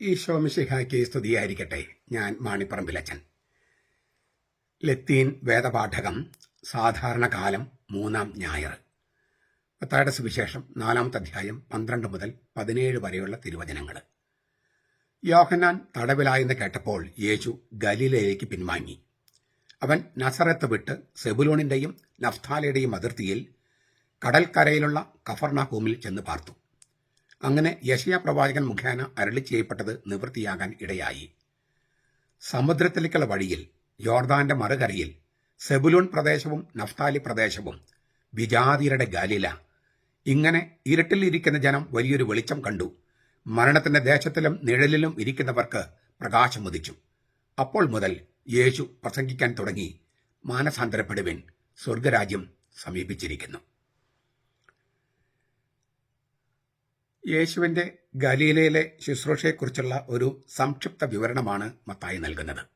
ഈശോമിശിഹായ്ക്ക് സ്തുതിയായിരിക്കട്ടെ. ഞാൻ മാണിപ്പറമ്പിലച്ചൻ. ലത്തീൻ വേദപാഠകം സാധാരണ കാലം മൂന്നാം ഞായർ. പത്തായുടെ സുവിശേഷം നാലാമത്തെ അധ്യായം പന്ത്രണ്ട് മുതൽ പതിനേഴ് വരെയുള്ള തിരുവചനങ്ങൾ. യോഹന്നാൻ തടവിലായെന്ന് കേട്ടപ്പോൾ യേശു ഗലീലയിലേക്ക് പിൻവാങ്ങി. അവൻ നസറത്ത് വിട്ട് സെബുലോണിന്റെയും നഫ്താലയുടെയും അതിർത്തിയിൽ കടൽക്കരയിലുള്ള കഫർണാഹൂമിൽ ചെന്ന് പാർത്തു. അങ്ങനെ യശയ പ്രവാചകൻ മുഖേന അരളി ചെയ്യപ്പെട്ടത് നിവൃത്തിയാകാൻ ഇടയായി. സമുദ്രത്തിലേക്കുള്ള വഴിയിൽ യോർദാന്റെ മറുകരയിൽ സെബുലൂൺ പ്രദേശവും നഫ്താലി പ്രദേശവും വിജാതിയരുടെ ഗാലില. ഇങ്ങനെ ഇരുട്ടിൽ ഇരിക്കുന്ന ജനം വലിയൊരു വെളിച്ചം കണ്ടു. മരണത്തിന്റെ ദേശത്തിലും നിഴലിലും ഇരിക്കുന്നവർക്ക് പ്രകാശം ഉദിച്ചു. അപ്പോൾ മുതൽ യേശു പ്രസംഗിക്കാൻ തുടങ്ങി. മാനസാന്തരപ്പെടുവിൻ. സ്വർഗരാജ്യം സമീപിച്ചിരിക്കുന്നു. യേശുവിന്റെ ഗലീലയിലെ ശുശ്രൂഷയെക്കുറിച്ചുള്ള ഒരു സംക്ഷിപ്ത വിവരണമാണ് മത്തായി നൽകുന്നത്.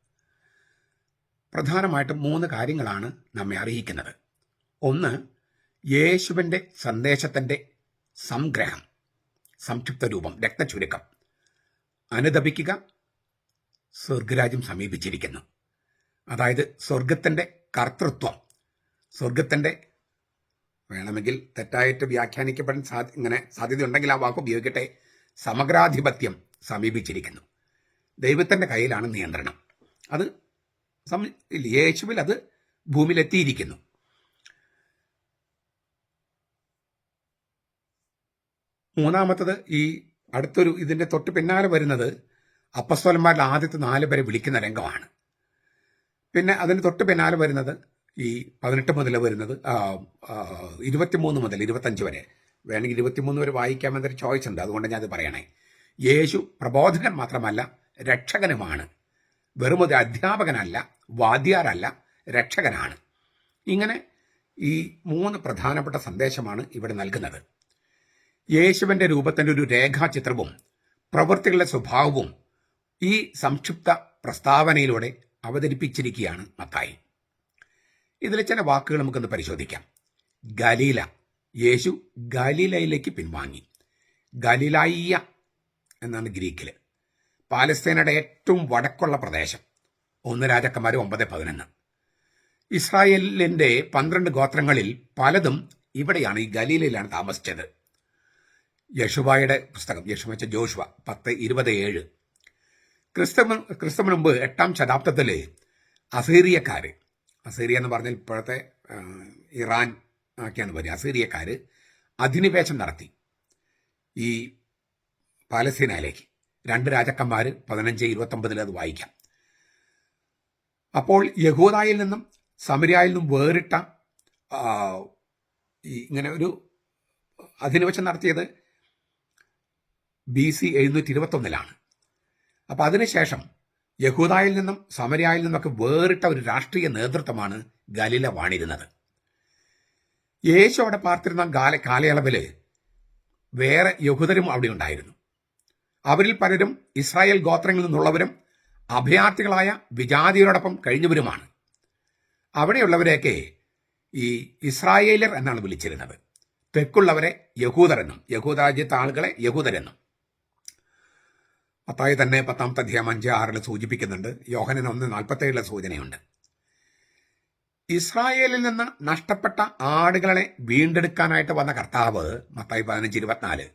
പ്രധാനമായിട്ടും മൂന്ന് കാര്യങ്ങളാണ് നമ്മെ അറിയിക്കുന്നത്. ഒന്ന് യേശുവിന്റെ സന്ദേശത്തിന്റെ സംഗ്രഹം സംക്ഷിപ്ത രൂപം രക്തചുരുക്കം. അനുദപിക്കുക സ്വർഗരാജ്യം സമീപിച്ചിരിക്കുന്നു. അതായത് സ്വർഗത്തിന്റെ കർത്തൃത്വം സ്വർഗത്തിന്റെ വേണമെങ്കിൽ തെറ്റായിട്ട് വ്യാഖ്യാനിക്കപ്പെടാൻ സാധ്യ ഇങ്ങനെ സാധ്യതയുണ്ടെങ്കിൽ ആ വാക്ക് ഉപയോഗിക്കട്ടെ. സമഗ്രാധിപത്യം സമീപിച്ചിരിക്കുന്നു. ദൈവത്തിന്റെ കയ്യിലാണ് നിയന്ത്രണം. അത് സമ- യേശുവിൽ അത് ഭൂമിയിലെത്തിയിരിക്കുന്നു. മൂന്നാമത്തത് ഈ അടുത്തൊരു ഇതിന്റെ തൊട്ട് പിന്നാലെ വരുന്നത് അപ്പസ്വലന്മാരിൽ ആദ്യത്തെ നാല് പേരെ വിളിക്കുന്ന രംഗമാണ്. പിന്നെ അതിന് തൊട്ട് പിന്നാലെ വരുന്നത് ഈ പതിനെട്ട് മുതൽ വരുന്നത് ഇരുപത്തിമൂന്ന് മുതൽ ഇരുപത്തഞ്ച് വരെ. വേണമെങ്കിൽ ഇരുപത്തിമൂന്ന് വരെ വായിക്കാമെന്നൊരു ചോയ്സ് ഉണ്ട്. അതുകൊണ്ട് ഞാൻ അത് പറയണേ. യേശു പ്രബോധകൻ മാത്രമല്ല രക്ഷകനുമാണ്. വെറും ഒരു അധ്യാപകനല്ല വാദ്യാരല്ല രക്ഷകനാണ്. ഇങ്ങനെ ഈ മൂന്ന് പ്രധാനപ്പെട്ട സന്ദേശമാണ് ഇവിടെ നൽകുന്നത്. യേശുവിന്റെ രൂപത്തിന്റെ ഒരു രേഖാചിത്രവും പ്രവൃത്തികളുടെ സ്വഭാവവും ഈ സംക്ഷിപ്ത പ്രസ്താവനയിലൂടെ അവതരിപ്പിച്ചിരിക്കുകയാണ് മത്തായി. ഇതിലെ ചില വാക്കുകൾ നമുക്കൊന്ന് പരിശോധിക്കാം. ഗലീല. യേശു ഗലീലയിലേക്ക് പിൻവാങ്ങി. ഗലീലായിയ എന്നാണ് ഗ്രീക്കിൽ പാലസ്തീനയുടെ ഏറ്റവും വടക്കുള്ള പ്രദേശം. ഒന്ന് രാജാക്കന്മാർ ഒമ്പത് പതിനൊന്ന്. ഇസ്രായേലിന്റെ പന്ത്രണ്ട് ഗോത്രങ്ങളിൽ പലതും ഇവിടെയാണ് ഈ ഗലീലയിലാണ് താമസിച്ചത്. യശുവായുടെ പുസ്തകം യശു വെച്ച ജോഷുവ പത്ത് ഇരുപത് ഏഴ്. ക്രിസ്തു ക്രിസ്തു മുമ്പ് എട്ടാം ശതാബ്ദത്തിൽ അസീറിയക്കാര് അസീറിയ എന്ന് പറഞ്ഞാൽ ഇപ്പോഴത്തെ ഇറാൻ ഒക്കെയാണ് പറയുക അസീറിയക്കാർ അധിനിവേശം നടത്തി. ഈ പാലസ്തീനയിലേക്ക് രണ്ട് രാജാക്കന്മാർ പതിനഞ്ച് ഇരുപത്തൊമ്പതിൽ അത് വായിക്കാം. അപ്പോൾ യഹൂദായിൽ നിന്നും സമരിയായിൽ നിന്നും വേറിട്ട ഇങ്ങനെ ഒരു അധിനിവേശം നടത്തിയത് ബി സി എഴുന്നൂറ്റി ഇരുപത്തൊന്നിലാണ് അപ്പം അതിനുശേഷം യഹൂദായിൽ നിന്നും സമരയായിൽ നിന്നൊക്കെ വേറിട്ട ഒരു രാഷ്ട്രീയ നേതൃത്വമാണ് ഗലീല വാണിരുന്നത് യേശു അവിടെ പാർത്തിരുന്ന കാല കാലയളവിൽ വേറെ യഹൂദരും അവിടെ ഉണ്ടായിരുന്നു. അവരിൽ പലരും ഇസ്രായേൽ ഗോത്രങ്ങളിൽ നിന്നുള്ളവരും അഭയാർത്ഥികളായ വിജാതിയരോടൊപ്പം കഴിഞ്ഞവരുമാണ്. അവിടെയുള്ളവരെയൊക്കെ ഈ ഇസ്രായേലർ എന്നാണ് വിളിച്ചിരുന്നത്. തെക്കുള്ളവരെ യഹൂദർ എന്നും യഹൂദ രാജ്യത്തെ ആളുകളെ യഹൂദരെന്നും മത്തായി തന്നെ പത്താമത്തെ അധ്യായം അഞ്ച് ആറിൽ സൂചിപ്പിക്കുന്നുണ്ട്. യോഹനൻ ഒന്ന് നാൽപ്പത്തേഴിലെ സൂചനയുണ്ട്. ഇസ്രായേലിൽ നിന്ന് നഷ്ടപ്പെട്ട ആടുകളെ വീണ്ടെടുക്കാനായിട്ട് വന്ന കർത്താവ് മത്തായി പതിനഞ്ച് ഇരുപത്തിനാല്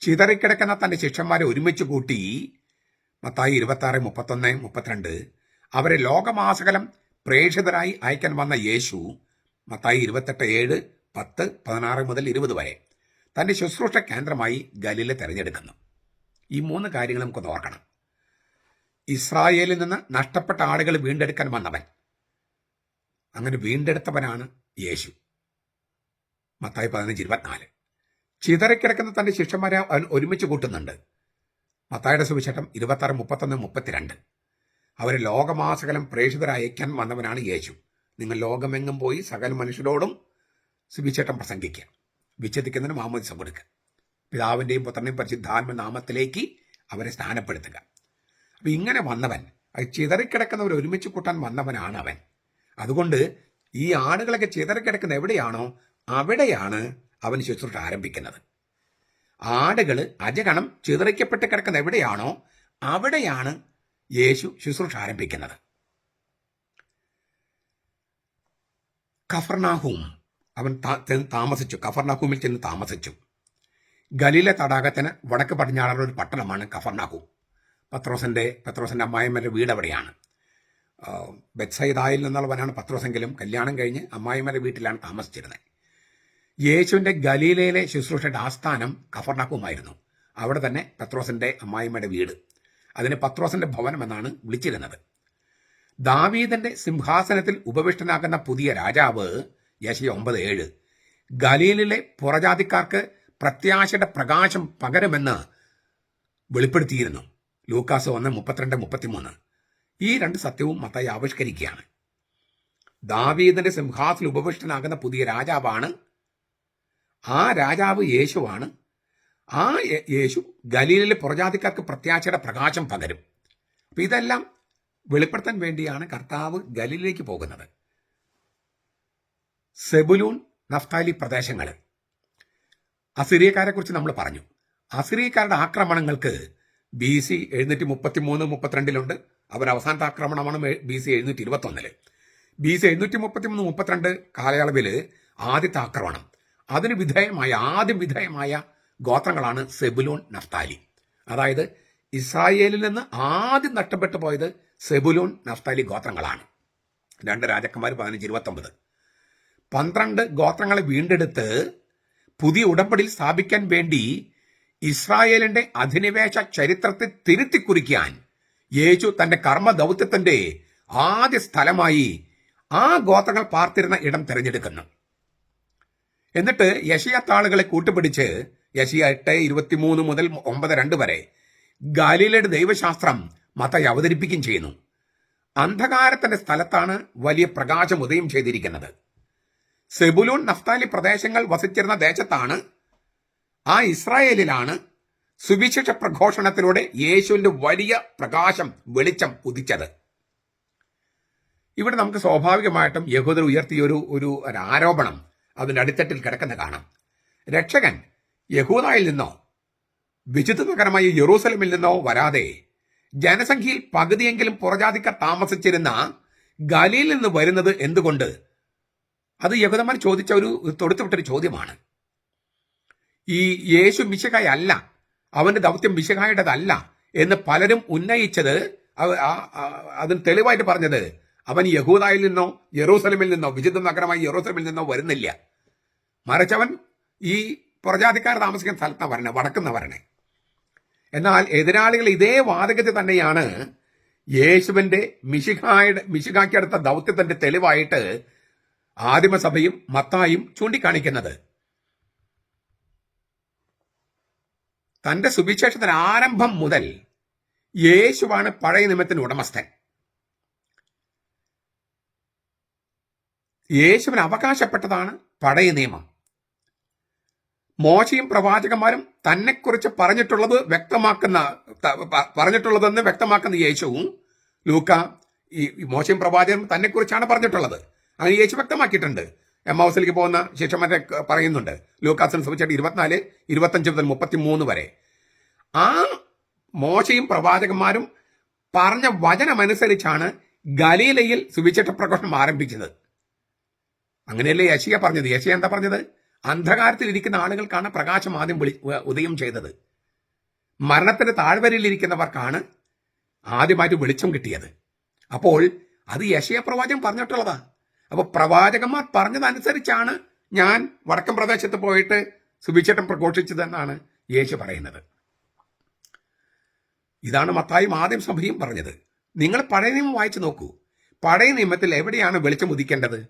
ചിതറിക്കിടക്കുന്ന തന്റെ ശിഷ്യന്മാരെ ഒരുമിച്ച് കൂട്ടി മത്തായി ഇരുപത്തി ആറ് മുപ്പത്തൊന്ന് മുപ്പത്തിരണ്ട് അവരെ ലോകമാസകലം പ്രേക്ഷിതരായി അയക്കാൻ വന്ന യേശു മത്തായി ഇരുപത്തെട്ട് ഏഴ് പത്ത് പതിനാറ് മുതൽ ഇരുപത് വരെ തന്റെ ശുശ്രൂഷ കേന്ദ്രമായി ഗലിലെ തെരഞ്ഞെടുക്കുന്നു. ഈ മൂന്ന് കാര്യങ്ങൾ നമുക്കൊന്ന് ഓർക്കണം. ഇസ്രായേലിൽ നിന്ന് നഷ്ടപ്പെട്ട ആളുകൾ വീണ്ടെടുക്കാൻ വന്നവൻ. അങ്ങനെ വീണ്ടെടുത്തവനാണ് യേശു. മത്തായി പതിനഞ്ച് ഇരുപത്തിനാല്. ചിതറിക്കിടക്കുന്ന തന്റെ ശിഷ്യന്മാരെ അവൻ ഒരുമിച്ച് കൂട്ടുന്നുണ്ട്. മത്തായുടെ സുവിശേഷം ഇരുപത്തി ആറ് മുപ്പത്തൊന്ന് മുപ്പത്തിരണ്ട്. അവരെ ലോകമാസകലം പ്രേക്ഷിതരയക്കാൻ വന്നവനാണ് യേശു. നിങ്ങൾ ലോകമെങ്ങും പോയി സകല മനുഷ്യരോടും സുവിശേഷം പ്രസംഗിക്കുക. വിച്ഛേദിക്കുന്നതിന് മാമോദിസം കൊടുക്കുക. പിതാവിന്റെയും പുത്രനെയും പരിശുദ്ധാത്മ നാമത്തിലേക്ക് അവരെ സ്ഥാനപ്പെടുത്തുക. അപ്പം ഇങ്ങനെ വന്നവൻ ചിതറിക്കിടക്കുന്നവർ ഒരുമിച്ച് കൂട്ടാൻ വന്നവനാണ് അവൻ. അതുകൊണ്ട് ഈ ആടുകളൊക്കെ ചിതറിക്കിടക്കുന്ന എവിടെയാണോ അവിടെയാണ് അവൻ ശുശ്രൂഷ ആരംഭിക്കുന്നത്. ആടുകൾ അജഗണം ചിതറിക്കപ്പെട്ട് കിടക്കുന്ന എവിടെയാണോ അവിടെയാണ് യേശു ശുശ്രൂഷ ആരംഭിക്കുന്നത്. കഫർനാഹൂം അവൻ താമസിച്ചു. കഫർനാഹൂമിൽ ചെന്ന് താമസിച്ചു. ഗലീല തടാകത്തിന് വടക്ക് പടിഞ്ഞാറുള്ള ഒരു പട്ടണമാണ് കഫർനാഹൂം പത്രോസിന്റെ പത്രോസിന്റെ അമ്മായിമ്മന്റെ വീട് അവിടെയാണ്. ബെത്സൈദായിൽ നിന്നുള്ളവനാണ് പത്രോസെങ്കിലും കല്യാണം കഴിഞ്ഞ് അമ്മായിമ്മയുടെ വീട്ടിലാണ് താമസിച്ചിരുന്നത്. യേശുവിന്റെ ഗലീലയിലെ ശുശ്രൂഷയുടെ ആസ്ഥാനം കഫർനാക്കുമായിരുന്നു അവിടെ തന്നെ പത്രോസിന്റെ അമ്മായിമ്മയുടെ വീട്. അതിന് പത്രോസിന്റെ ഭവനം എന്നാണ് വിളിച്ചിരുന്നത്. ദാവീദന്റെ സിംഹാസനത്തിൽ ഉപവിഷ്ടനാകുന്ന പുതിയ രാജാവ് യശയ ഒമ്പത് ഏഴ് ഗലീലിലെ പുറജാതിക്കാർക്ക് പ്രത്യാശയുടെ പ്രകാശം പകരുമെന്ന് വെളിപ്പെടുത്തിയിരുന്നു. ലൂക്കാസ് ഒന്ന് മുപ്പത്തിരണ്ട് മുപ്പത്തിമൂന്ന്. ഈ രണ്ട് സത്യവും മത്തായി ആവിഷ്കരിക്കുകയാണ്. ദാവീദിന്റെ സിംഹാസിൽ ഉപവിഷ്ടനാകുന്ന പുതിയ രാജാവാണ്. ആ രാജാവ് യേശുവാണ്. ആ യേശു ഗലീലിലെ പുറജാതിക്കാർക്ക് പ്രത്യാശയുടെ പ്രകാശം പകരും. അപ്പൊ ഇതെല്ലാം വെളിപ്പെടുത്താൻ വേണ്ടിയാണ് കർത്താവ് ഗലീലിലേക്ക് പോകുന്നത്. സെബുലൂൺ നഫ്താലി പ്രദേശങ്ങൾ അസിറിയക്കാരെ കുറിച്ച് നമ്മൾ പറഞ്ഞു. അസിറിയക്കാരുടെ ആക്രമണങ്ങൾക്ക് ബി സി എഴുന്നൂറ്റി മുപ്പത്തി മൂന്ന് മുപ്പത്തിരണ്ടിലുണ്ട്. അവർ അവസാനത്തെ ആക്രമണമാണ് ബി സി എഴുന്നൂറ്റി ഇരുപത്തി ഒന്നിൽ ബി സി എഴുന്നൂറ്റി മുപ്പത്തി മൂന്ന് മുപ്പത്തിരണ്ട് കാലയളവിൽ ആദ്യത്തെ ആക്രമണം. അതിന് വിധേയമായ ആദ്യം വിധേയമായ ഗോത്രങ്ങളാണ് സെബുലോൺ നഫ്താലി. അതായത് ഇസ്രായേലിൽ നിന്ന് ആദ്യം നഷ്ടപ്പെട്ടു പോയത് സെബുലോൺ നഫ്താലി ഗോത്രങ്ങളാണ്. രണ്ട് രാജാക്കന്മാർ പതിനഞ്ച് ഇരുപത്തൊമ്പത്. പന്ത്രണ്ട് ഗോത്രങ്ങളെ വീണ്ടെടുത്ത് പുതിയ ഉടമ്പടിയിൽ സ്ഥാപിക്കാൻ വേണ്ടി ഇസ്രായേലിന്റെ അധിനിവേശ ചരിത്രത്തെ തിരുത്തിക്കുറിക്കാൻ യേശു തന്റെ കർമ്മ ദൗത്യത്തിന്റെ ആദ്യ സ്ഥലമായി ആ ഗോത്രങ്ങൾ പാർത്തിരുന്ന ഇടം തിരഞ്ഞെടുക്കുന്നു. എന്നിട്ട് യശയ താളുകളെ കൂട്ടുപിടിച്ച് യശയ എട്ട് ഇരുപത്തിമൂന്ന് മുതൽ ഒമ്പത് രണ്ട് വരെ ഗാലിലയുടെ ദൈവശാസ്ത്രം മത്തായി അവതരിപ്പിക്കുകയും ചെയ്യുന്നു. അന്ധകാരത്തിന്റെ സ്ഥലത്താണ് വലിയ പ്രകാശം ഉദയം ചെയ്തിരിക്കുന്നത്. സെബുലൂൺ നഫ്താലി പ്രദേശങ്ങൾ വസിച്ചിരുന്ന ദേശത്താണ്. ആ ഇസ്രായേലിലാണ് സുവിശേഷ പ്രഘോഷണത്തിലൂടെ യേശുവിന്റെ വലിയ പ്രകാശം വെളിച്ചം ഉദിച്ചത്. ഇവിടെ നമുക്ക് സ്വാഭാവികമായിട്ടും യഹൂദർ ഉയർത്തിയ ഒരു ഒരു ആരോപണം അതിന്റെ അടിത്തട്ടിൽ കിടക്കുന്ന കാണാം. രക്ഷകൻ യഹൂദായിൽ നിന്നോ നഗരമായ യെറൂസലമിൽ നിന്നോ വരാതെ ജനസംഖ്യയിൽ പകുതിയെങ്കിലും പുറജാതിക്കാർ താമസിച്ചിരുന്ന ഗലിയിൽ നിന്ന് വരുന്നത് എന്തുകൊണ്ട്? അത് യഹൂദന്മാർ ചോദിച്ച ഒരു തൊടുത്തുവിട്ടൊരു ചോദ്യമാണ്. ഈ യേശു മിശകായ അല്ല അവന്റെ ദൗത്യം മിശകായുടേതല്ല എന്ന് പലരും ഉന്നയിച്ചത് അതിന് തെളിവായിട്ട് പറഞ്ഞത് അവൻ യഹൂദായിൽ നിന്നോ യെറൂസലമിൽ നിന്നോ വിചിത്ര നഗരമായി യെറൂസലമിൽ നിന്നോ വരുന്നില്ല. മറിച്ചവൻ ഈ പ്രജാതിക്കാർ താമസിക്കുന്ന സ്ഥലത്താണ് വരണേ വടക്കുന്ന വരണേ. എന്നാൽ എതിരാളികൾ ഇതേ വാതകത്തിൽ തന്നെയാണ് യേശുവിന്റെ മിശിഹായുടെ മിശിഖാക്കിയെടുത്ത ദൗത്യത്തിന്റെ തെളിവായിട്ട് ആദിമസഭയും മത്തായും ചൂണ്ടിക്കാണിക്കുന്നത്. തന്റെ സുവിശേഷത്തിന് ആരംഭം മുതൽ യേശുവാണ് പഴയ നിയമത്തിന്റെ ഉടമസ്ഥൻ. യേശുവിന് അവകാശപ്പെട്ടതാണ് പഴയ നിയമം. മോശയും പ്രവാചകന്മാരും തന്നെക്കുറിച്ച് പറഞ്ഞിട്ടുള്ളത് വ്യക്തമാക്കുന്ന പറഞ്ഞിട്ടുള്ളതെന്ന് വ്യക്തമാക്കുന്ന യേശുവും ലൂക്ക ഈ മോശയും പ്രവാചകനും തന്നെക്കുറിച്ചാണ് പറഞ്ഞിട്ടുള്ളത്. അങ്ങനെ യേശു വ്യക്തമാക്കിയിട്ടുണ്ട്. എം ഹൗസിലേക്ക് പോകുന്ന ശിഷ്യന്മാരെ പറയുന്നുണ്ട്. ലൂക്കാസിന് സംബന്ധിച്ചിട്ട് ഇരുപത്തിനാല് ഇരുപത്തഞ്ച് മുതൽ മുപ്പത്തി മൂന്ന് വരെ. ആ മോശയും പ്രവാചകന്മാരും പറഞ്ഞ വചനമനുസരിച്ചാണ് ഗലീലയിൽ സുവിശേഷ പ്രഘോഷണം ആരംഭിച്ചത്. അങ്ങനെയല്ലേ യശിയ പറഞ്ഞത്? യശിയ എന്താ പറഞ്ഞത്? അന്ധകാരത്തിൽ ഇരിക്കുന്ന ആളുകൾക്കാണ് പ്രകാശം ആദ്യം വിളി ഉദയം ചെയ്തത്. മരണത്തിന്റെ താഴ്വരയിൽ ഇരിക്കുന്നവർക്കാണ് ആദ്യമായിട്ട് വെളിച്ചം കിട്ടിയത്. അപ്പോൾ അത് യശയ പ്രവാചകൻ പറഞ്ഞിട്ടുള്ളതാ. അപ്പൊ പ്രവാചകന്മാർ പറഞ്ഞതനുസരിച്ചാണ് ഞാൻ വടക്കൻ പ്രദേശത്ത് പോയിട്ട് സുവിശേഷം പ്രഘോഷിച്ചതെന്നാണ് യേശു പറയുന്നത്. ഇതാണ് മത്തായും ആദ്യം സഭയും പറഞ്ഞത്. നിങ്ങൾ പഴയ നിയമം വായിച്ചു നോക്കൂ. പഴയ നിയമത്തിൽ എവിടെയാണ് വെളിച്ചം ഉദിക്കേണ്ടത്?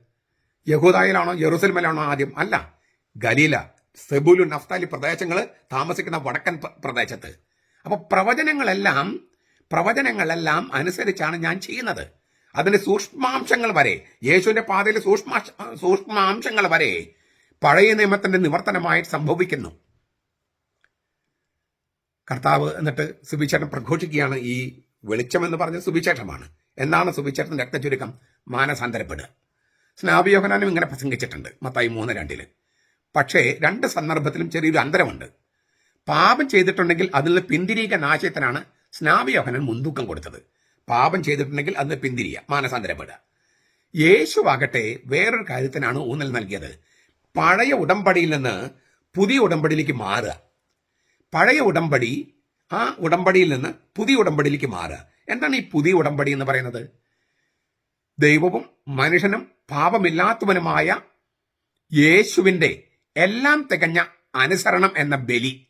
യഹൂദായിലാണോ ജെറൂസലമിലാണോ ആദ്യം? അല്ല. ഗലീല സെബുലു നഫ്താലി പ്രദേശങ്ങൾ താമസിക്കുന്ന വടക്കൻ പ്ര- പ്രദേശത്ത്. അപ്പൊ പ്രവചനങ്ങളെല്ലാം പ്രവചനങ്ങളെല്ലാം അനുസരിച്ചാണ് ഞാൻ ചെയ്യുന്നത്. അതിന്റെ സൂക്ഷ്മാംശങ്ങൾ വരെ യേശുവിന്റെ പാതയിലെ സൂക്ഷ്മ സൂക്ഷ്മാംശങ്ങൾ വരെ പഴയ നിയമത്തിന്റെ നിവർത്തനമായി സംഭവിക്കുന്നു. കർത്താവ് എന്നിട്ട് സുവിശേഷം പ്രഘോഷിക്കുകയാണ് ഈ വെളിച്ചം എന്ന് പറഞ്ഞ സുവിശേഷമാണ്. എന്നാണ് സുവിശേഷത്തിന്റെ രക്തചുരുക്കം മാനസാന്തരപ്പെടുക. സ്നാപിയോഹനാനും ഇങ്ങനെ പ്രസംഗിച്ചിട്ടുണ്ട് മത്തായി മൂന്ന് രണ്ടിൽ. പക്ഷേ രണ്ട് സന്ദർഭത്തിലും ചെറിയൊരു അന്തരമുണ്ട്. പാപം ചെയ്തിട്ടുണ്ടെങ്കിൽ അതിൽ നിന്ന് പിന്തിരിയിക്കാൻ ആശയത്തിനാണ് സ്നാവിയോഹനൻ മുൻതൂക്കം കൊടുത്തത്. പാപം ചെയ്തിട്ടുണ്ടെങ്കിൽ അന്ന് പിന്തിരിയ. മാനസാന്തരപ്പെടുക. യേശുവാകട്ടെ വേറൊരു കാര്യത്തിനാണ് ഊന്നൽ നൽകിയത്. പഴയ ഉടമ്പടിയിൽ നിന്ന് പുതിയ ഉടമ്പടിയിലേക്ക് മാറുക. പഴയ ഉടമ്പടി ആ ഉടമ്പടിയിൽ നിന്ന് പുതിയ ഉടമ്പടിയിലേക്ക് മാറുക. എന്താണ് ഈ പുതിയ ഉടമ്പടി എന്ന് പറയുന്നത്? ദൈവവും മനുഷ്യനും പാപമില്ലാത്തവനുമായ യേശുവിന്റെ എല്ലാം തികഞ്ഞ അനുസരണം എന്ന ബലി.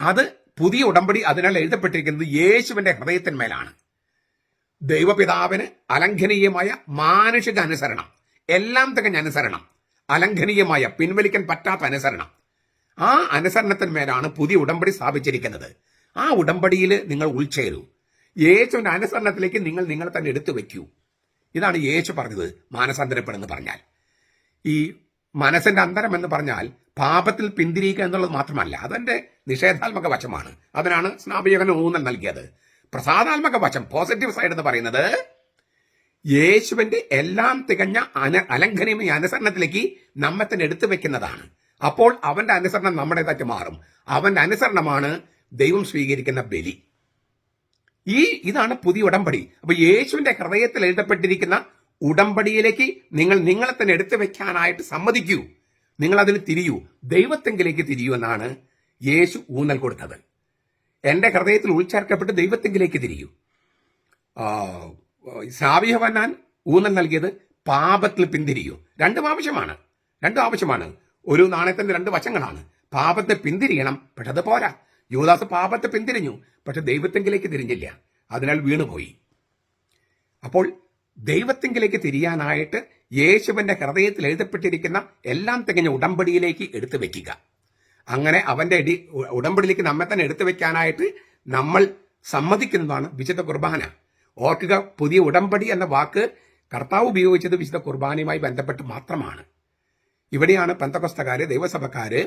അത് പുതിയ ഉടമ്പടി അതിനാൽ എഴുതപ്പെട്ടിരിക്കുന്നത് യേശുവിന്റെ ഹൃദയത്തിന്മേലാണ്. ദൈവപിതാവിന് അലംഘനീയമായ മാനുഷിക അനുസരണം. എല്ലാം തികഞ്ഞ അനുസരണം. അലംഘനീയമായ പിൻവലിക്കാൻ പറ്റാത്ത അനുസരണം. ആ അനുസരണത്തിന്മേലാണ് പുതിയ ഉടമ്പടി സ്ഥാപിച്ചിരിക്കുന്നത്. ആ ഉടമ്പടിയിൽ നിങ്ങൾ ഉൾച്ചേരൂ. യേശുവിന്റെ അനുസരണത്തിലേക്ക് നിങ്ങൾ നിങ്ങളെ തന്നെ എടുത്തു വെക്കൂ ഇതാണ് യേശു പറഞ്ഞത് മാനസാന്തരപ്പെടുന്ന് പറഞ്ഞാൽ. ഈ മനസ്സിന്റെ അന്തരം എന്ന് പറഞ്ഞാൽ പാപത്തിൽ പിന്തിരിയുക എന്നുള്ളത് മാത്രമല്ല അതെന്റെ നിഷേധാത്മക വശമാണ്. അതിനാണ് സ്നാപകന് ഊന്നൽ നൽകിയത്. പ്രസാദാത്മക വശം പോസിറ്റീവ് സൈഡ് എന്ന് പറയുന്നത് യേശുവിന്റെ എല്ലാം തികഞ്ഞ അന അലംഘനീയ അനുസരണത്തിലേക്ക് നമ്മെ തന്നെ എടുത്തു വെക്കുന്നതാണ്. അപ്പോൾ അവന്റെ അനുസരണം നമ്മുടേതായിട്ട് മാറും. അവന്റെ അനുസരണമാണ് ദൈവം സ്വീകരിക്കുന്ന ബലി. ഈ ഇതാണ് പുതിയ ഉടമ്പടി. അപ്പൊ യേശുവിന്റെ ഹൃദയത്തിൽ എഴുതപ്പെട്ടിരിക്കുന്ന ഉടമ്പടിയിലേക്ക് നിങ്ങൾ നിങ്ങളെ തന്നെ എടുത്തു വെക്കാനായിട്ട് സമ്മതിക്കൂ. നിങ്ങൾ അതിന് തിരിയൂ. ദൈവത്തെങ്കിലേക്ക് തിരിയൂ എന്നാണ് യേശു ഊന്നൽ കൊടുത്തത്. എന്റെ ഹൃദയത്തിൽ ഉൾച്ചേർക്കപ്പെട്ട് ദൈവത്തെങ്കിലേക്ക് തിരിയൂ. സാവിഹവനാൻ ഊന്നൽ നൽകിയത് പാപത്തിൽ പിന്തിരിയൂ. രണ്ടും ആവശ്യമാണ്. രണ്ടും ആവശ്യമാണ്. ഒരു നാണയത്തിന്റെ രണ്ട് വശങ്ങളാണ്. പാപത്തെ പിന്തിരിയണം പക്ഷെ അത് പോരാ. യുവദാസ് പാപത്തെ പിന്തിരിഞ്ഞു പക്ഷെ ദൈവത്തെങ്കിലേക്ക് തിരിഞ്ഞില്ല. അതിനാൽ വീണുപോയി. അപ്പോൾ ദൈവത്തെങ്കിലേക്ക് തിരിയാനായിട്ട് യേശുവിന്റെ ഹൃദയത്തിൽ എഴുതപ്പെട്ടിരിക്കുന്ന എല്ലാം തികഞ്ഞ ഉടമ്പടിയിലേക്ക് എടുത്തു വെക്കുക അങ്ങനെ അവന്റെ അടി ഉടമ്പടിയിലേക്ക് നമ്മെ തന്നെ എടുത്തു വെക്കാനായിട്ട് നമ്മൾ സമ്മതിക്കുന്നതാണ് വിശുദ്ധ കുർബാന. ഓർക്കുക പുതിയ ഉടമ്പടി എന്ന വാക്ക് കർത്താവ് ഉപയോഗിച്ചത് വിശുദ്ധ കുർബാനയുമായി ബന്ധപ്പെട്ട് മാത്രമാണ്. ഇവിടെയാണ് പെന്തകൊസ്തക്കാര് ദൈവസഭക്കാര്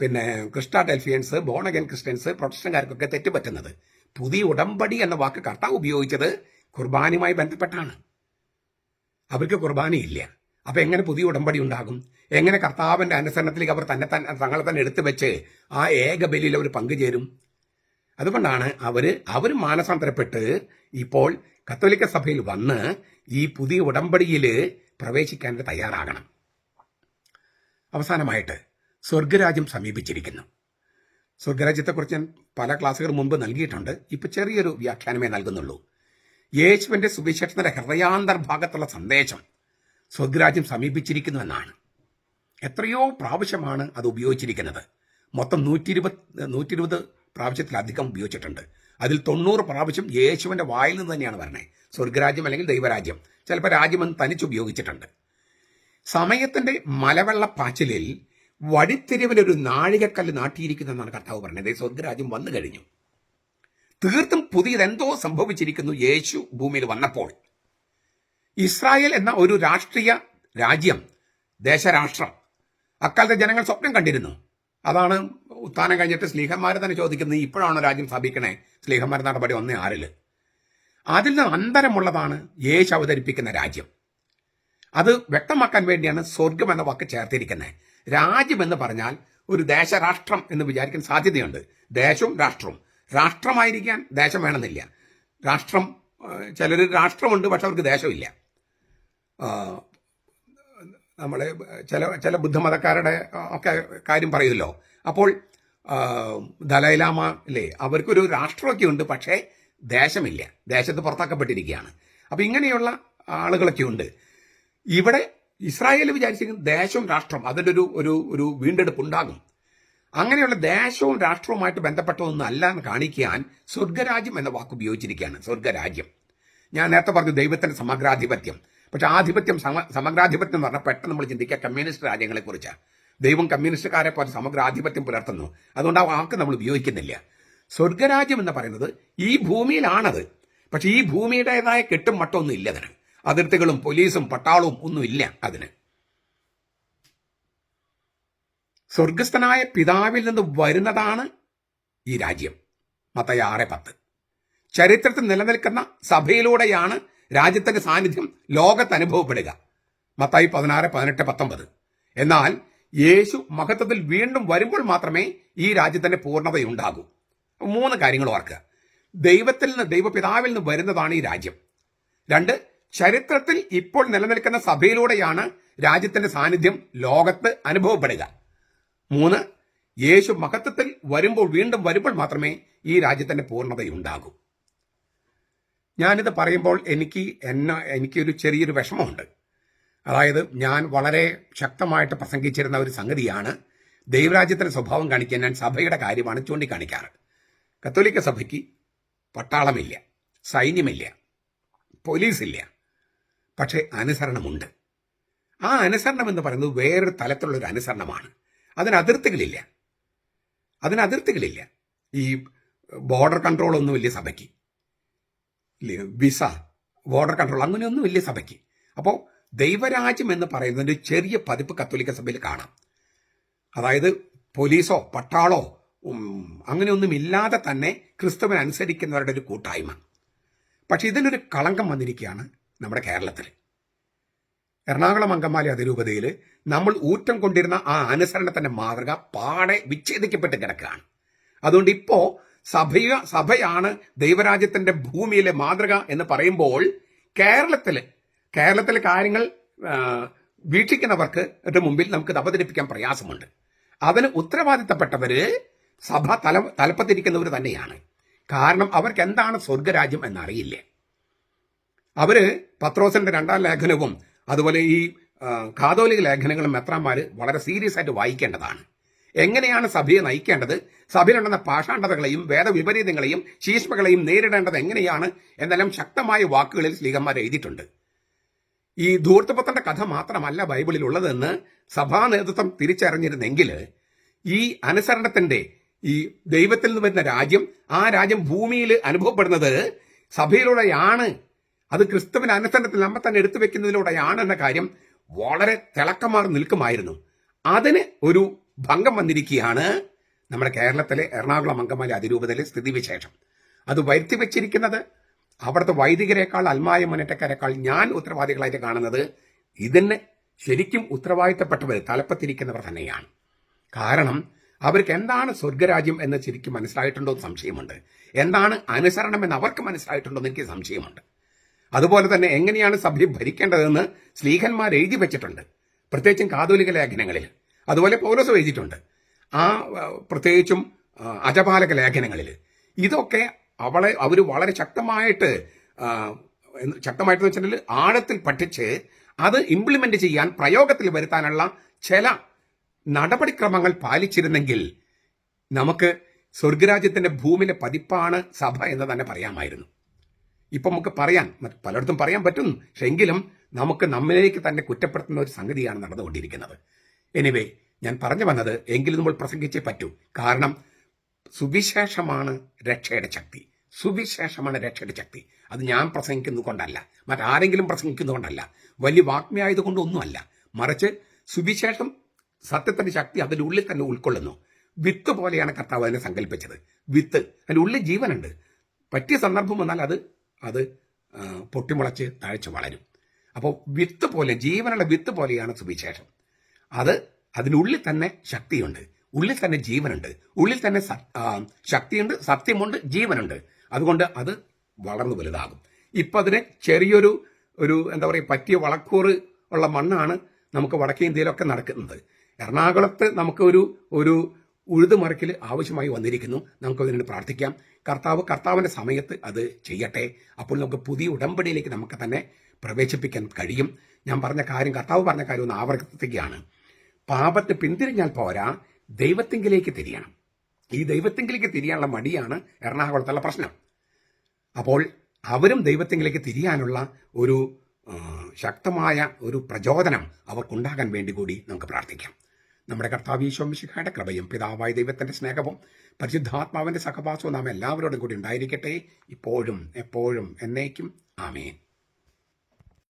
പിന്നെ ക്രിസ്റ്റ ഡെൽഫിയൻസ് ബോണഗൻ ക്രിസ്ത്യൻസ് പ്രൊട്ടസ്റ്റന്റുകാർക്കൊക്കെ തെറ്റുപറ്റുന്നത്. പുതിയ ഉടമ്പടി എന്ന വാക്ക് കർത്താവ് ഉപയോഗിച്ചത് കുർബാനയുമായി ബന്ധപ്പെട്ടാണ്. അവർക്ക് കുർബാനയില്ല. അപ്പൊ എങ്ങനെ പുതിയ ഉടമ്പടി ഉണ്ടാകും? എങ്ങനെ കർത്താവിന്റെ അനുസരണത്തിലേക്ക് അവർ തന്നെ തങ്ങളെ തന്നെ എടുത്തു വെച്ച് ആ ഏക ബലിയിൽ അവർ പങ്കുചേരും? അതുകൊണ്ടാണ് അവർ അവർ മാനസാന്തരപ്പെട്ട് ഇപ്പോൾ കത്തോലിക്ക സഭയിൽ വന്ന് ഈ പുതിയ ഉടമ്പടിയിൽ പ്രവേശിക്കാൻ തയ്യാറാകണം. അവസാനമായിട്ട് സ്വർഗരാജ്യം സമീപിച്ചിരിക്കുന്നു. സ്വർഗരാജ്യത്തെക്കുറിച്ച് ഞാൻ പല ക്ലാസ്സുകൾ മുമ്പ് നൽകിയിട്ടുണ്ട്. ഇപ്പൊ ചെറിയൊരു വ്യാഖ്യാനമേ നൽകുന്നുള്ളൂ. യേശുവിന്റെ സുവിശേഷത്തിന്റെ ഹൃദയാന്തർഭാഗത്തുള്ള സന്ദേശം സ്വർഗരാജ്യം സമീപിച്ചിരിക്കുന്നു എന്നാണ്. എത്രയോ പ്രാവശ്യമാണ് അത് ഉപയോഗിച്ചിരിക്കുന്നത്. മൊത്തം നൂറ്റി ഇരുപത് നൂറ്റി ഇരുപത് പ്രാവശ്യത്തിലധികം ഉപയോഗിച്ചിട്ടുണ്ട്. അതിൽ തൊണ്ണൂറ് പ്രാവശ്യം യേശുവിന്റെ വായിൽ നിന്ന് തന്നെയാണ് വരണേ. സ്വർഗരാജ്യം അല്ലെങ്കിൽ ദൈവരാജ്യം. ചിലപ്പോൾ രാജ്യമെന്ന് തനിച്ച് ഉപയോഗിച്ചിട്ടുണ്ട്. സമയത്തിന്റെ മലവെള്ള പാച്ചിലിൽ വഴിത്തിരിവിലൊരു നാഴികക്കല്ല് നാട്ടിയിരിക്കുന്നതെന്നാണ് കർത്താവ് പറഞ്ഞത്. സ്വർഗരാജ്യം വന്നു കഴിഞ്ഞു. തീർത്തും പുതിയതെന്തോ സംഭവിച്ചിരിക്കുന്നു യേശു ഭൂമിയിൽ വന്നപ്പോൾ. ഇസ്രായേൽ എന്ന ഒരു രാഷ്ട്രീയ രാജ്യം ദേശരാഷ്ട്രം അക്കാലത്തെ ജനങ്ങൾ സ്വപ്നം കണ്ടിരുന്നു. അതാണ് ഉത്ഥാനം കഴിഞ്ഞിട്ട് സ്ലീഹന്മാരെ തന്നെ ചോദിക്കുന്നത് ഇപ്പോഴാണ് രാജ്യം സ്ഥാപിക്കണേ? സ്ലീഹന്മാർ നടപടി ഒന്നേ ആറിൽ അതിൽ നിന്ന് അന്തരമുള്ളതാണ് യേശു അവതരിപ്പിക്കുന്ന രാജ്യം. അത് വ്യക്തമാക്കാൻ വേണ്ടിയാണ് സ്വർഗം എന്ന വാക്ക് ചേർത്തിരിക്കുന്നത്. രാജ്യം എന്ന് പറഞ്ഞാൽ ഒരു ദേശരാഷ്ട്രം എന്ന് വിചാരിക്കാൻ സാധ്യതയുണ്ട്. ദേശവും രാഷ്ട്രവും. രാഷ്ട്രമായിരിക്കാൻ ദേശം വേണമെന്നില്ല. രാഷ്ട്രം ചിലർ രാഷ്ട്രമുണ്ട് പക്ഷെ അവർക്ക് ദേശമില്ല. നമ്മളെ ചില ചില ബുദ്ധമതക്കാരുടെ ഒക്കെ കാര്യം പറയുമല്ലോ. അപ്പോൾ ദലൈലാമ അല്ലേ അവർക്കൊരു രാഷ്ട്രമൊക്കെ ഉണ്ട് പക്ഷേ ദേശമില്ല. ദേശത്ത് പുറത്താക്കപ്പെട്ടിരിക്കുകയാണ്. അപ്പം ഇങ്ങനെയുള്ള ആളുകളൊക്കെ ഉണ്ട്. ഇവിടെ ഇസ്രായേൽ വിചാരിച്ചിരിക്കുന്ന ദേശവും രാഷ്ട്രവും അതിന്റെ ഒരു ഒരു ഒരു വീണ്ടെടുപ്പ് ഉണ്ടാകും. അങ്ങനെയുള്ള ദേശവും രാഷ്ട്രവുമായിട്ട് ബന്ധപ്പെട്ടതൊന്നും അല്ല എന്ന് കാണിക്കാൻ സ്വർഗരാജ്യം എന്ന വാക്ക് ഉപയോഗിച്ചിരിക്കുകയാണ് സ്വർഗരാജ്യം. ഞാൻ നേരത്തെ പറഞ്ഞു ദൈവത്തിന്റെ സമഗ്രാധിപത്യം. പക്ഷെ ആധിപത്യം സമഗ്രാധിപത്യം എന്ന് പറഞ്ഞാൽ പെട്ടെന്ന് നമ്മൾ ചിന്തിക്കുക കമ്മ്യൂണിസ്റ്റ് രാജ്യങ്ങളെ കുറിച്ചാണ് ദൈവം കമ്മ്യൂണിസ്റ്റുകാരെ പോലെ സമഗ്രാധിപത്യം പുലർത്തുന്നു. അതുകൊണ്ട് ആ വാക്ക് നമ്മൾ ഉപയോഗിക്കുന്നില്ല. സ്വർഗരാജ്യം എന്ന് പറയുന്നത് ഈ ഭൂമിയിലാണത്. പക്ഷെ ഈ ഭൂമിയുടേതായ കെട്ടും മട്ടൊന്നും ഇല്ല അതിന്. അതിർത്തികളും പോലീസും പട്ടാളവും ഒന്നും ഇല്ല അതിന്. സ്വർഗസ്ഥനായ പിതാവിൽ നിന്ന് വരുന്നതാണ് ഈ രാജ്യം. മത്തയ ആറ് പത്ത്. ചരിത്രത്തിൽ നിലനിൽക്കുന്ന സഭയിലൂടെയാണ് രാജ്യത്തിന്റെ സാന്നിധ്യം ലോകത്ത് അനുഭവപ്പെടുക. മത്തായി പതിനാറ് പതിനെട്ട് പത്തൊമ്പത്. എന്നാൽ യേശു മഹത്വത്തിൽ വീണ്ടും വരുമ്പോൾ മാത്രമേ ഈ രാജ്യത്തിന്റെ പൂർണതയുണ്ടാകൂ. മൂന്ന് കാര്യങ്ങൾ ഓർക്കുക. ദൈവത്തിൽ നിന്ന് ദൈവപിതാവിൽ നിന്ന് വരുന്നതാണ് ഈ രാജ്യം. രണ്ട് ചരിത്രത്തിൽ ഇപ്പോൾ നിലനിൽക്കുന്ന സഭയിലൂടെയാണ് രാജ്യത്തിന്റെ സാന്നിധ്യം ലോകത്ത് അനുഭവപ്പെടുക. മൂന്ന് യേശു മഹത്വത്തിൽ വരുമ്പോൾ വീണ്ടും വരുമ്പോൾ മാത്രമേ ഈ രാജ്യത്തിന്റെ പൂർണതയുണ്ടാകൂ. ഞാനിത് പറയുമ്പോൾ എനിക്ക് എന്നെ എനിക്കൊരു ചെറിയൊരു വിഷമമുണ്ട്. അതായത് ഞാൻ വളരെ ശക്തമായിട്ട് പ്രസംഗിച്ചിരുന്ന ഒരു സംഗതിയാണ് ദൈവരാജ്യത്തിന്റെ സ്വഭാവം കാണിക്കാൻ ഞാൻ സഭയുടെ കാര്യമാണ് ചൂണ്ടിക്കാണിക്കാറ്. കത്തോലിക്ക സഭയ്ക്ക് പട്ടാളമില്ല സൈന്യമില്ല പോലീസില്ല പക്ഷേ അനുസരണമുണ്ട്. ആ അനുസരണം എന്ന് പറയുന്നത് വേറൊരു തലത്തിലുള്ളൊരു അനുസരണമാണ്. അതിന് അതിർത്തികളില്ല അതിന് അതിർത്തികളില്ല ഈ ബോർഡർ വലിയ സഭയ്ക്ക്. വിസ ബോർഡർ കൺട്രോൾ അങ്ങനെയൊന്നും വലിയ സഭയ്ക്ക്. അപ്പോൾ ദൈവരാജ്യം എന്ന് പറയുന്നതിന്റെ ചെറിയ പതിപ്പ് കത്തോലിക്ക സഭയിൽ കാണാം. അതായത് പോലീസോ പട്ടാളോ അങ്ങനെയൊന്നും ഇല്ലാതെ തന്നെ ക്രിസ്തുവിനെ അനുസരിക്കുന്നവരുടെ ഒരു കൂട്ടായ്മ. പക്ഷെ ഇതിനൊരു കളങ്കം വന്നിരിക്കുകയാണ് നമ്മുടെ കേരളത്തിൽ. എറണാകുളം അങ്കമാലി അതിരൂപതയിൽ നമ്മൾ ഊറ്റം കൊണ്ടിരുന്ന ആ അനുസരണത്തിന്റെ മാതൃക പാടെ വിച്ഛേദിക്കപ്പെട്ട് കിടക്കുകയാണ്. അതുകൊണ്ട് ഇപ്പോ സഭയ സഭയാണ് ദൈവരാജ്യത്തിന്റെ ഭൂമിയിലെ മാതൃക എന്ന് പറയുമ്പോൾ കേരളത്തിൽ കേരളത്തിലെ കാര്യങ്ങൾ വീക്ഷിക്കുന്നവർക്ക് മുമ്പിൽ നമുക്ക് അവതരിപ്പിക്കാൻ പ്രയാസമുണ്ട്. അതിന് ഉത്തരവാദിത്തപ്പെട്ടവര് സഭ തല തലപ്പത്തിരിക്കുന്നവർ തന്നെയാണ്. കാരണം അവർക്ക് എന്താണ് സ്വർഗരാജ്യം എന്നറിയില്ല. അവർ പത്രോസിന്റെ രണ്ടാം ലേഖനവും അതുപോലെ ഈ കാതോലിക ലേഖനങ്ങളും മെത്രാന്മാര് വളരെ സീരിയസ് ആയിട്ട് വായിക്കേണ്ടതാണ്. എങ്ങനെയാണ് സഭയെ നയിക്കേണ്ടത്? സഭയിലുണ്ടെന്ന പാഷാണ്ഡതകളെയും വേദവിപരീതങ്ങളെയും ശീഷ്മകളെയും നേരിടേണ്ടത് എങ്ങനെയാണ്? എന്നെല്ലാം ശക്തമായ വാക്കുകളിൽ സ്ലീഹന്മാർ എഴുതിയിട്ടുണ്ട്. ഈ ധൂർത്തപുത്രന്റെ കഥ മാത്രമല്ല ബൈബിളിൽ ഉള്ളതെന്ന് സഭാ നേതൃത്വം തിരിച്ചറിഞ്ഞിരുന്നെങ്കിൽ ഈ അനുസരണത്തിന്റെ ഈ ദൈവത്തിൽ നിന്ന് വരുന്ന രാജ്യം ആ രാജ്യം ഭൂമിയിൽ അനുഭവപ്പെടുന്നത് സഭയിലൂടെയാണ്. അത് ക്രിസ്തുവിന്റെ അനുസരണത്തിൽ നമ്മൾ തന്നെ എടുത്തു വെക്കുന്നതിലൂടെയാണ് എന്ന കാര്യം വളരെ തിളക്കമാർ നിൽക്കുമായിരുന്നു. അതിന് ഒരു ഭംഗം വന്നിരിക്കുകയാണ് നമ്മുടെ കേരളത്തിലെ എറണാകുളം അങ്കമാലി അതിരൂപതയിലെ സ്ഥിതിവിശേഷം. അത് വരുത്തി വെച്ചിരിക്കുന്നത് അവിടുത്തെ വൈദികരെക്കാൾ അൽമായ മുന്നേറ്റക്കാരെക്കാൾ ഞാൻ ഉത്തരവാദികളായിട്ട് കാണുന്നത് ഇതിന് ശരിക്കും ഉത്തരവാദിത്തപ്പെട്ടവർ തലപ്പത്തിരിക്കുന്നവർ തന്നെയാണ്. കാരണം അവർക്ക് എന്താണ് സ്വർഗരാജ്യം എന്ന് ശരിക്കും മനസ്സിലായിട്ടുണ്ടോ എന്ന് സംശയമുണ്ട്. എന്താണ് അനുസരണം എന്ന് അവർക്ക് മനസ്സിലായിട്ടുണ്ടോ എന്ന് എനിക്ക് സംശയമുണ്ട്. അതുപോലെ തന്നെ എങ്ങനെയാണ് സഭയെ ഭരിക്കേണ്ടതെന്ന് സ്ലീഹന്മാർ എഴുതി വെച്ചിട്ടുണ്ട്. പ്രത്യേകിച്ചും കാതോലിക ലേഖനങ്ങളിൽ. അതുപോലെ പൗലോസ് എഴുതിയിട്ടുണ്ട്. ആ പ്രത്യേകിച്ചും അജപാലക ലേഖനങ്ങളിൽ. ഇതൊക്കെ അവളെ അവർ വളരെ ശക്തമായിട്ട് ശക്തമായിട്ട് വെച്ചിട്ടുണ്ടെങ്കിൽ ആഴത്തിൽ പഠിച്ച് അത് ഇംപ്ലിമെന്റ് ചെയ്യാൻ പ്രയോഗത്തിൽ വരുത്താനുള്ള ചില നടപടിക്രമങ്ങൾ പാലിച്ചിരുന്നെങ്കിൽ നമുക്ക് സ്വർഗരാജ്യത്തിന്റെ ഭൂമിയിലെ പതിപ്പാണ് സഭ എന്ന് തന്നെ പറയാമായിരുന്നു. ഇപ്പൊ നമുക്ക് പറയാൻ പലയിടത്തും പറയാൻ പറ്റും. പക്ഷെ എങ്കിലും നമുക്ക് നമ്മിലേക്ക് തന്നെ കുറ്റപ്പെടുത്തുന്ന ഒരു സംഗതിയാണ് നടന്നുകൊണ്ടിരിക്കുന്നത്. എനിവേ ഞാൻ പറഞ്ഞു വന്നത് എങ്കിലും നമ്മൾ പ്രസംഗിച്ചേ പറ്റൂ. കാരണം സുവിശേഷമാണ് രക്ഷയുടെ ശക്തി. സുവിശേഷമാണ് രക്ഷയുടെ ശക്തി. അത് ഞാൻ പ്രസംഗിക്കുന്നത് കൊണ്ടല്ല മറ്റാരെങ്കിലും പ്രസംഗിക്കുന്നത് കൊണ്ടല്ല വലിയ വാഗ്മിയായതുകൊണ്ടൊന്നുമല്ല മറിച്ച് സുവിശേഷം സത്യത്തിന്റെ ശക്തി അതിന്റെ ഉള്ളിൽ തന്നെ ഉൾക്കൊള്ളുന്നു. വിത്ത് പോലെയാണ് കർത്താവ് അതിനെ സങ്കല്പിച്ചത്. വിത്ത്. അതിന്റെ ഉള്ളിൽ ജീവനുണ്ട്. പറ്റിയ സന്ദർഭം വന്നാൽ അത് അത് പൊട്ടിമുളച്ച് താഴ്ച വളരും. അപ്പോൾ വിത്ത് പോലെ ജീവനുള്ള വിത്ത് പോലെയാണ് സുവിശേഷം. അത് അതിനുള്ളിൽ തന്നെ ശക്തിയുണ്ട്. ഉള്ളിൽ തന്നെ ജീവനുണ്ട്. ഉള്ളിൽ തന്നെ ശക്തിയുണ്ട് സത്യമുണ്ട് ജീവനുണ്ട്. അതുകൊണ്ട് അത് വളർന്നു വലുതാകും. ഇപ്പം അതിന് ചെറിയൊരു ഒരു എന്താ പറയുക പറ്റിയ വളക്കൂറ് ഉള്ള മണ്ണാണ് നമുക്ക് വടക്കേ ഇന്ത്യയിലൊക്കെ നടക്കുന്നത്. എറണാകുളത്ത് നമുക്ക് ഒരു ഒരു ഉഴുതുമറിക്കൽ ആവശ്യമായി വന്നിരിക്കുന്നു. നമുക്ക് അതിനു പ്രാർത്ഥിക്കാം. കർത്താവ് കർത്താവിന്റെ സമയത്ത് അത് ചെയ്യട്ടെ. അപ്പോൾ നമുക്ക് പുതിയ ഉടമ്പടിയിലേക്ക് നമുക്ക് തന്നെ പ്രവേശിപ്പിക്കാൻ കഴിയും. ഞാൻ പറഞ്ഞ കാര്യം കർത്താവ് പറഞ്ഞ കാര്യം ഒന്ന് ആവർത്തിക്കുകയാണ്. പാപത്തിന് പിന്തിരിഞ്ഞാൽ പോരാ ദൈവത്തെങ്കിലേക്ക് തിരിയണം. ഈ ദൈവത്തെങ്കിലേക്ക് തിരിയാനുള്ള മടിയാണ് എറണാകുളത്തുള്ള പ്രശ്നം. അപ്പോൾ അവരും ദൈവത്തെങ്കിലേക്ക് തിരിയാനുള്ള ഒരു ശക്തമായ ഒരു പ്രചോദനം അവർക്കുണ്ടാകാൻ വേണ്ടി കൂടി നമുക്ക് പ്രാർത്ഥിക്കാം. നമ്മുടെ കർത്താവ് ഈശോമിശിഖയുടെ കൃപയും പിതാവായ ദൈവത്തിന്റെ സ്നേഹവും പരിശുദ്ധാത്മാവിന്റെ സഹവാസവും നാം എല്ലാവരോടും കൂടി ഉണ്ടായിരിക്കട്ടെ. ഇപ്പോഴും എപ്പോഴും എന്നേക്കും. ആമേൻ.